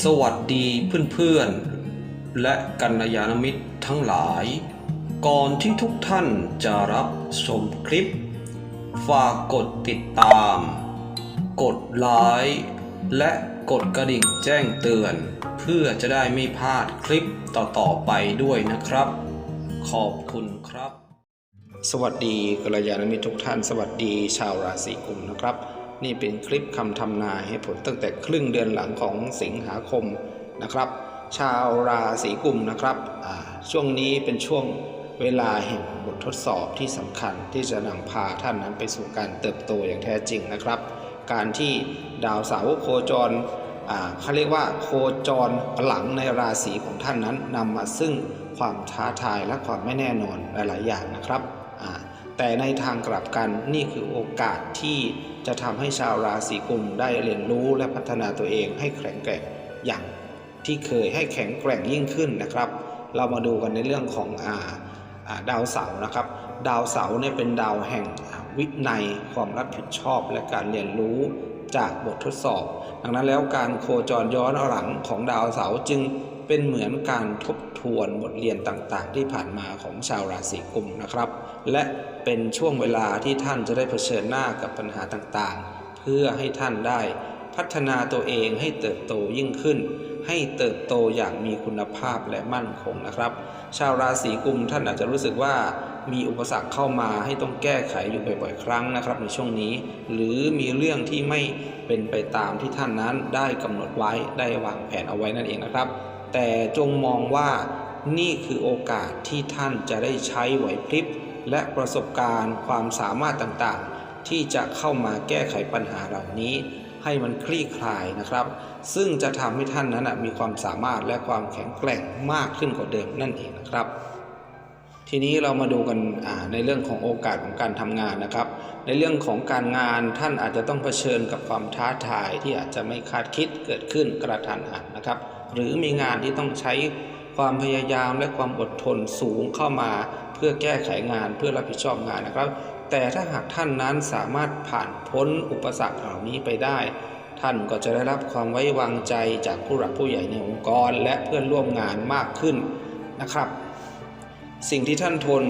สวัสดีเพื่อนๆ และกัลยาณมิตรทั้งหลาย ก่อนที่ทุกท่านจะรับชมคลิป ฝากกดติดตาม กดไลค์และกดกระดิ่งแจ้งเตือน เพื่อจะได้ไม่พลาดคลิปต่อๆไปด้วยนะครับ ขอบคุณครับ สวัสดีกัลยาณมิตรทุกท่าน สวัสดีชาวราศีกุมนะครับ นี่เป็นคลิปคำทำนายให้ผลตั้งแต่ครึ่งเดือนหลังของสิงหาคมนะครับ ชาวราศีกุมนะครับ ช่วงนี้เป็นช่วงเวลาแห่งบททดสอบที่สำคัญที่จะนำพาท่านนั้นไปสู่การเติบโตอย่างแท้จริงนะครับ การที่ดาวเสาร์โคจรเขาเรียกว่าโคจรหลังในราศีของท่านนั้นนำมาซึ่งความท้าทายและความไม่แน่นอนหลาย ๆ อย่างนะครับ แต่ในทางกลับกันนี่คือโอกาสที่จะทำให้ชาวราศีกุมได้เรียนรู้และพัฒนาตัวเองให้แข็งแกร่งอย่างที่เคยให้แข็งแกร่งยิ่งขึ้นนะครับ เรามาดูกันในเรื่องของอาดาวเสาร์นะครับ ดาวเสาร์เนี่ยเป็นดาวแห่งวินัยความรับผิดชอบและการเรียนรู้จากบททดสอบ ดังนั้นแล้วการโคจรย้อนหลังของดาวเสาร์จึง เป็นเหมือนการทบทวนบทเรียนต่างๆ ที่ผ่านมาของชาวราศีกุมนะครับ และเป็นช่วงเวลาที่ท่านจะได้เผชิญหน้ากับปัญหาต่างๆ เพื่อให้ท่านได้พัฒนาตัวเองให้เติบโตยิ่งขึ้น ให้เติบโตอย่างมีคุณภาพและมั่นคงนะครับ ชาวราศีกุมท่านอาจจะรู้สึกว่ามีอุปสรรคเข้ามาให้ต้องแก้ไขอยู่บ่อยๆ ครั้งนะครับในช่วงนี้ หรือมีเรื่องที่ไม่เป็นไปตามที่ท่านนั้นได้กำหนดไว้ได้วางแผนเอาไว้นั่นเองนะครับ แต่จงมองว่านี่คือโอกาสที่ท่านจะได้ใช้ไหวพริบและประสบการณ์ความสามารถต่างๆ ที่จะเข้ามาแก้ไขปัญหาเหล่านี้ ให้มันคลี่คลายนะครับ ซึ่งจะทำให้ท่านนั้นมีความสามารถและความแข็งแกร่งมากขึ้นกว่าเดิมนั่นเองนะครับ ทีนี้เรามาดูกันในเรื่องของโอกาสของการทำงานนะครับ ในเรื่องของการงานท่านอาจจะต้องเผชิญกับความท้าทายที่อาจจะไม่คาดคิดเกิดขึ้นกระทันหันนะครับ หรือมีงานที่ต้องใช้ความพยายามและความอดทนสูงเข้ามา เพื่อแก้ไขงานเพื่อรับผิดชอบงานนะครับ แต่ถ้าหากท่านนั้นสามารถผ่านพ้นอุปสรรคเหล่านี้ไปได้ ท่านก็จะได้รับความไว้วางใจจากผู้หลักผู้ใหญ่ในองค์กร และเพื่อนร่วมงานมากขึ้นนะครับ สิ่งที่ท่านทน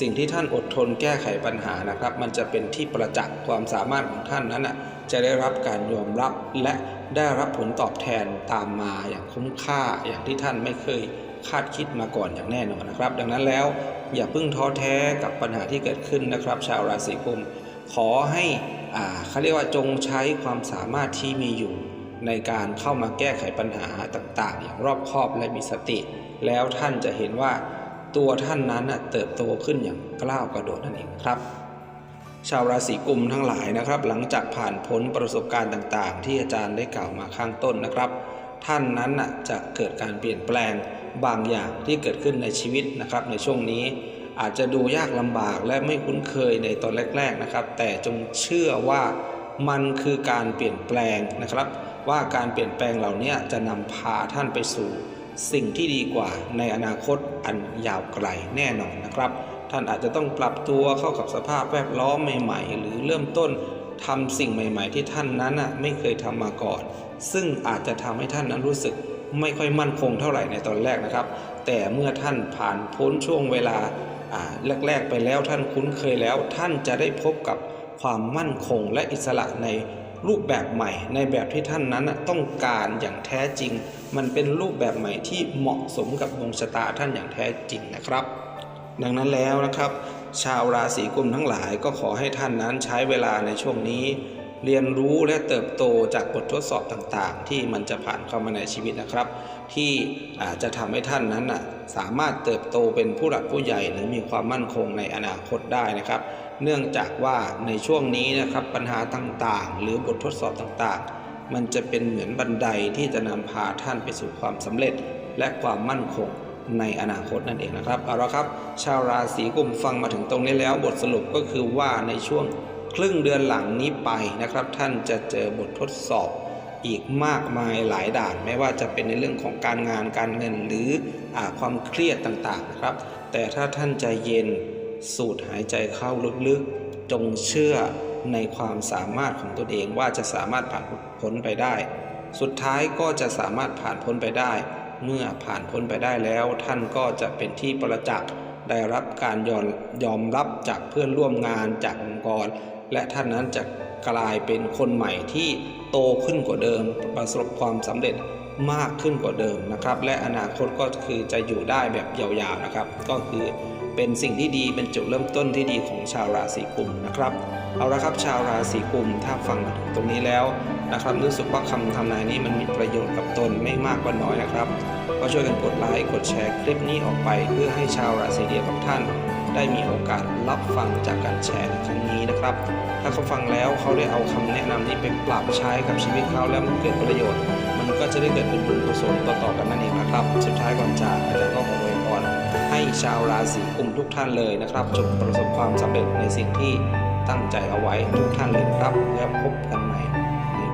สิ่งที่ท่านอดทนแก้ไขปัญหานะครับ มันจะเป็นที่ประจักษ์ความสามารถของท่านนั้นน่ะจะได้รับการยอมรับและ ได้รับผลตอบแทนตามมาอย่างคุ้มค่าอย่างที่ท่านไม่เคยคาดคิดมาก่อนอย่างแน่นอนนะครับ ดังนั้นแล้วอย่าเพิ่งท้อแท้กับปัญหาที่เกิดขึ้นนะครับ ชาวราศีกุมขอให้อ่าเขาเรียกว่าจงใช้ความสามารถที่มีอยู่ ในการเข้ามาแก้ไขปัญหาต่างๆ อย่างรอบคอบและมีสติ แล้วท่านจะเห็นว่าตัวท่านนั้นน่ะเติบโตขึ้นอย่างกล้าวกระโดดนั่นเองครับ ชาวราศีกุมทั้งหลายนะครับ หลังจากผ่านพ้นประสบการณ์ต่างๆ ที่อาจารย์ได้กล่าวมาข้างต้นนะครับ ท่านนั้นจะเกิดการเปลี่ยนแปลงบางอย่างที่เกิดขึ้นในชีวิตนะครับ ในช่วงนี้อาจจะดูยากลำบากและไม่คุ้นเคยในตอนแรก ๆนะครับ แต่จงเชื่อว่ามันคือการเปลี่ยนแปลงนะครับ ว่าการเปลี่ยนแปลงเหล่านี้จะนำพาท่านไปสู่ สิ่งที่ดีกว่าในอนาคตอันยาวไกลแน่นอนนะครับ ท่านอาจจะต้องปรับตัวเข้ากับสภาพแวดล้อมใหม่ ๆ หรือเริ่มต้นทำสิ่งใหม่ ๆ ที่ท่านนั้นน่ะไม่เคยทำมาก่อน ซึ่งอาจจะทำให้ท่านนั้นรู้สึกไม่ค่อยมั่นคงเท่าไหร่ในตอนแรกนะครับ แต่เมื่อท่านผ่านพ้นช่วงเวลาแรก ๆ ไปแล้วท่านคุ้นเคยแล้ว ท่านจะได้พบกับความมั่นคงและอิสระในรูปแบบใหม่ ในแบบที่ท่านนั้นต้องการอย่างแท้จริง มันเป็นรูปแบบใหม่ที่เหมาะสมกับดวงชะตาท่านอย่างแท้จริงนะครับ ดังนั้นแล้วนะครับ ชาวราศีกุมทั้งหลายก็ขอให้ท่านนั้นใช้เวลาในช่วงนี้ เรียนรู้และเติบโตจากบททดสอบต่างๆ ที่มันจะผ่านเข้ามาในชีวิตนะครับ ที่อาจจะทำให้ท่านนั้นน่ะสามารถเติบโตเป็นผู้หลักผู้ใหญ่หรือมีความมั่นคงในอนาคตได้นะครับ เนื่องจากว่าในช่วงนี้นะครับปัญหาต่างๆ หรือบททดสอบต่างๆ มันจะเป็นเหมือนบันไดที่จะนำพาท่านไปสู่ความสำเร็จและความมั่นคง ในอนาคตนั่นเองนะครับเอาละครับ ชาวราศีกุมฟังมาถึงตรงนี้แล้ว บทสรุปก็คือว่าในช่วงครึ่งเดือนหลังนี้ไปนะครับ ท่านจะเจอบททดสอบอีกมากมายหลายด่าน ไม่ว่าจะเป็นในเรื่องของการงานการเงินหรืออความเครียดต่างๆนะครับ แต่ถ้าท่านใจเย็นสูดหายใจเข้าลึกๆ จงเชื่อในความสามารถของตนเองว่าจะสามารถผ่านพ้นไปได้ สุดท้ายก็จะสามารถผ่านพ้นไปได้ เมื่อผ่านพ้นไปได้แล้ว ท่านก็จะเป็นที่ประจักษ์ได้รับการยอมยอมรับจากเพื่อนร่วมงานจากองค์กร และท่านนั้นจะกลายเป็นคนใหม่ที่โตขึ้นกว่าเดิม ประสบความสำเร็จมากขึ้นกว่าเดิมนะครับ และอนาคตก็คือจะอยู่ได้แบบยาวๆนะครับ ก็คือเป็นสิ่งที่ดีเป็นจุดเริ่มต้นที่ดีของชาวราศีกุมนะครับ เอาละครับชาวราศีกุมถ้าฟังมาถึงตรงนี้แล้ว นะครับ รู้สึกว่าคำทำนายนี้มันมีประโยชน์กับตนไม่มากก็น้อยนะครับ ก็ช่วยกันกดไลค์กดแชร์คลิปนี้ออกไป เพื่อให้ชาวราศีเดียวกับท่าน ได้มีโอกาสรับฟังจากการแชร์ในครั้งนี้นะครับ ถ้าเขาฟังแล้วเขาได้เอาคำแนะนำนี้ไปปรับใช้กับชีวิตเขาแล้วมันเกิดประโยชน์ มันก็จะได้เกิดเป็นบุญกุศลต่อๆกันนั่นเองนะครับ สุดท้ายก่อนจากอาจารย์ก็ขออวยพรให้ชาวราศีกุมทุกท่านเลยนะครับจงประสบความสำเร็จในสิ่งที่ตั้งใจเอาไว้ทุกท่านเลยนะครับ แล้วพบกันใหม่